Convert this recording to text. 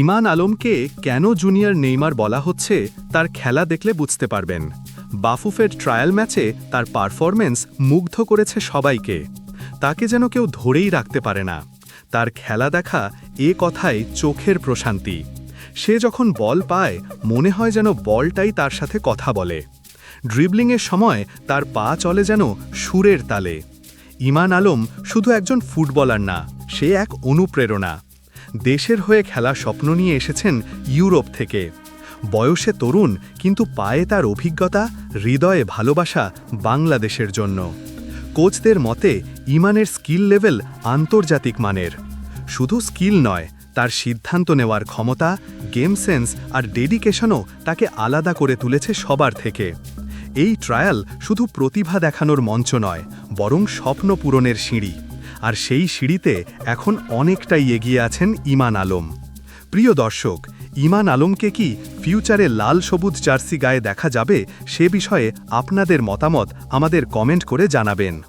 ইমান আলমকে কেন junior Neymar বলা হচ্ছে তার খেলা দেখলে বুঝতে পারবেন। বাফুফের ট্রায়াল ম্যাচে তার পারফরমেন্স মুগ্ধ করেছে সবাইকে। তাকে যেন কেউ ধরেই রাখতে পারে না। তার খেলা দেখা এ কথায় চোখের প্রশান্তি। সে যখন বল পায়, মনে হয় যেন বলটাই তার সাথে কথা বলে। ড্রিবলিংয়ের সময় তার পা চলে যেন সুরের তালে। ইমান আলম শুধু একজন ফুটবলার না, সে এক অনুপ্রেরণা। দেশের হয়ে খেলা স্বপ্ন নিয়ে এসেছেন ইউরোপ থেকে। বয়সে তরুণ, কিন্তু পায়ে তার অভিজ্ঞতা, হৃদয়ে ভালোবাসা বাংলাদেশের জন্য। কোচদের মতে, ইমানের স্কিল লেভেল আন্তর্জাতিক মানের। শুধু স্কিল নয়, তার সিদ্ধান্ত নেওয়ার ক্ষমতা, গেম সেন্স আর ডেডিকেশনও তাকে আলাদা করে তুলেছে সবার থেকে। এই ট্রায়াল শুধু প্রতিভা দেখানোর মঞ্চ নয়, বরং স্বপ্ন পূরণের সিঁড়ি। আর সেই সিঁড়িতে এখন অনেকটাই এগিয়ে আছেন ইমান আলম। প্রিয় দর্শক, ইমান আলমকে কি ফিউচারে লাল সবুজ জার্সি গায়ে দেখা যাবে সে বিষয়ে আপনাদের মতামত আমাদের কমেন্ট করে জানাবেন।